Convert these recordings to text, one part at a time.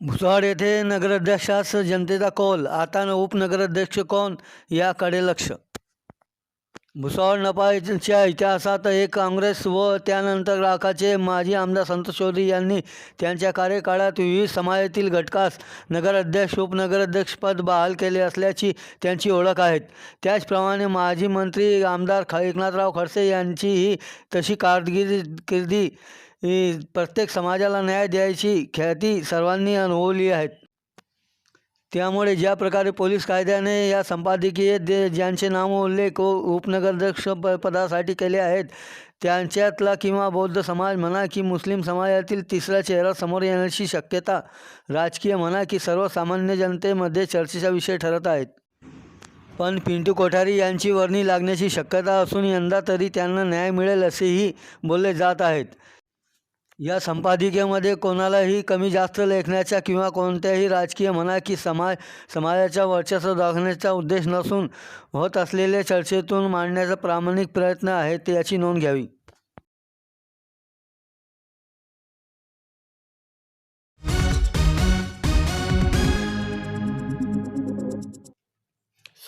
भुसाड येथे नगराध्यक्षास जनतेचा कौल आता उपनगराध्यक्ष कोण? याकडे लक्ष. भुसावळ नपाच्या इतिहासात एक काँग्रेस व त्यानंतर ग्राहकाचे माजी आमदार संतोष चौधरी यांनी त्यांच्या कार्यकाळात विविध समाजातील घटकास नगराध्यक्ष उपनगराध्यक्षपद बहाल केले असल्याची त्यांची ओळख आहे त्याचप्रमाणे माजी मंत्री आमदार ख एकनाथराव खडसे यांचीही तशी कारगिरी किर्दी प्रत्येक समाजाला न्याय द्यायची ख्याती सर्वांनी अनुभवली आहेत त्यामुळे ज्या प्रकारे पोलीस कायद्याने या संपादकीय जे ज्यांचे नाम उल्लेख उपनगराध्यक्ष प पदासाठी केले आहेत त्यांच्यातला किंवा बौद्ध समाज म्हणा की मुस्लिम समाजातील तिसरा चेहरा समोर येण्याची शक्यता राजकीय म्हणा की सर्वसामान्य जनतेमध्ये चर्चेचा विषय ठरत आहेत. पण पिंटू कोठारी यांची वर्णी लागण्याची शक्यता असून यंदा तरी त्यांना न्याय मिळेल असेही बोलले जात आहेत. या संपादिकेमध्ये कोणालाही कमी जास्त लेखण्याचा किंवा कोणत्याही राजकीय म्हणा की समाज समाजाच्या वर्चस्व दाखवण्याचा उद्देश नसून होत असलेल्या चर्चेतून मांडण्याचा प्रामाणिक प्रयत्न आहे ते याची नोंद घ्यावी.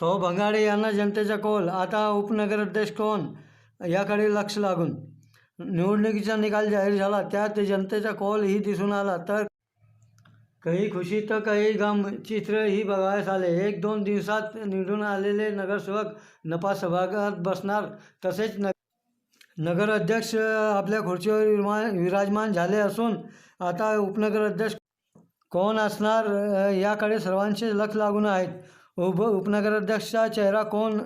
सौ भंगाडे यांना जनतेचा कौल आता उपनगराध्यक्ष कोण? याकडे लक्ष लागून. निवडणुकीचा निकाल जाहीर झाला त्यात जनतेचा कौल ही दिसून आला. तर काही खुशी तर काही गम चित्रही बघायस आले. एक दोन दिवसात निवडून आलेले नगरसेवक नपा सभागृहात बसणार तसेच न नगराध्यक्ष आपल्या खुर्चीवर विरमा- विराजमान झाले असून आता उपनगराध्यक्ष कोण असणार याकडे सर्वांचे लक्ष लागून आहेत उप उपनगराध्यक्षचा चेहरा कोण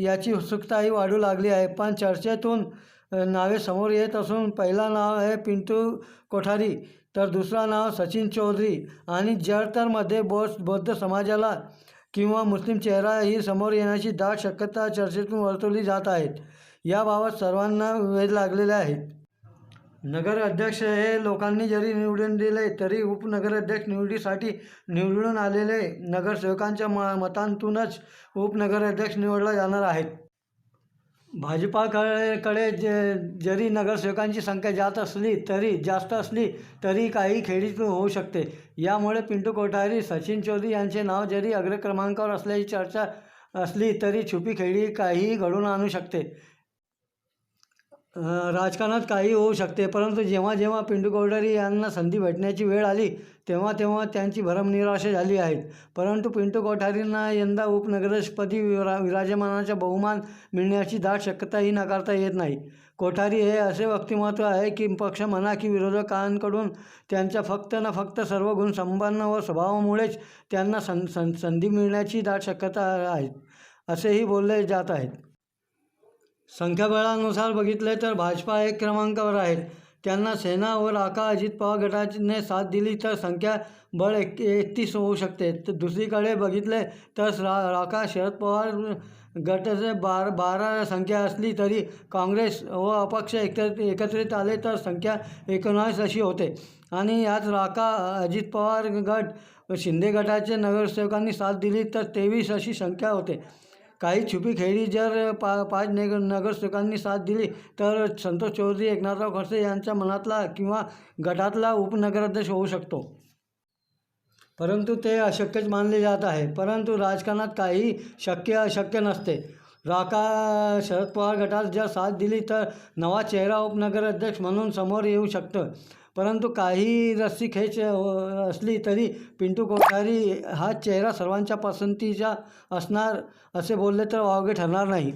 याची उत्सुकताही वाढू लागली आहे. पण चर्चेतून नावे समोर येत असून पहिला नाव आहे पिंटू कोठारी तर दुसरा नाव सचिन चौधरी आणि जडतरमध्ये बौद्ध बौद्ध समाजाला किंवा मुस्लिम चेहरा ही समोर येण्याची दाट शक्यता चर्चेतून वर्तवली जात आहेत. याबाबत सर्वांना वेध लागलेले आहेत नगर अध्यक्ष हे लोकांनी जरी निवडून दिले तरी उपनगराध्यक्ष निवडीसाठी निवडून आलेले नगरसेवकांच्या म मतांतूनच उपनगराध्यक्ष निवडला जाणार आहेत भाजपाकडे कडे ज जरी नगरसेवकांची संख्या जास्त असली तरी जास्त असली तरी काही खेळीतून होऊ शकते. यामुळे पिंटू कोठारी सचिन चौधरी यांचे नाव जरी अग्रक्रमांकावर असल्याची चर्चा असली तरी छुपी खेळी काहीही घडून आणू शकते. राजकारणात काही होऊ शकते परंतु जेव्हा जेव्हा पिंटू कोठारी यांना संधी भेटण्याची वेळ आली तेव्हा तेव्हा त्यांची भरमनिराशा झाली आहेत परंतु पिंटू कोठारींना यंदा उपनगरपदी विरा विराजमानाचा बहुमान मिळण्याची दाट शक्यताही नाकारता येत नाही. कोठारी हे असे व्यक्तिमत्व आहे की पक्ष म्हणा की विरोधकांकडून त्यांच्या फक्त ना फक्त सर्व गुण संपन्न व स्वभावामुळेच त्यांना सं सं संधी मिळण्याची दाट शक्यता आहे असेही बोलले जात आहेत संख्याबळानुसार बघितले तर भाजपा एक क्रमांकावर आहेत त्यांना सेना व राका अजित पवार गटाने साथ दिली तर संख्या बळ एक एकतीस होऊ शकते. तर दुसरीकडे बघितले तर रा राका शरद पवार गटाचे बार बारा संख्या असली तरी काँग्रेस व अपक्ष एकत्र एकत्रित आले तर संख्या एकोणावीस अशी होते. आणि यात राका अजित पवार गट शिंदे गटाचे नगरसेवकांनी साथ दिली तर तेवीस अशी संख्या होते. काही छुपी खेळी जर पा पाच नग नगरसेवकांनी साथ दिली तर संतोष चौधरी एकनाथराव खडसे यांच्या मनातला किंवा गटातला उपनगराध्यक्ष होऊ शकतो. परंतु ते अशक्यच मानले जात आहे. परंतु राजकारणात काही शक्य अशक्य नसते. राका शरद पवार गटात जर साथ दिली तर नवा चेहरा उपनगराध्यक्ष म्हणून समोर येऊ शकतं. परंतु काही रस्सी खेच असली तरी पिंटू कोठारी हा चेहरा सर्वांच्या पसंतीचा असणार असे बोलले तर वावगे ठरणार नाही.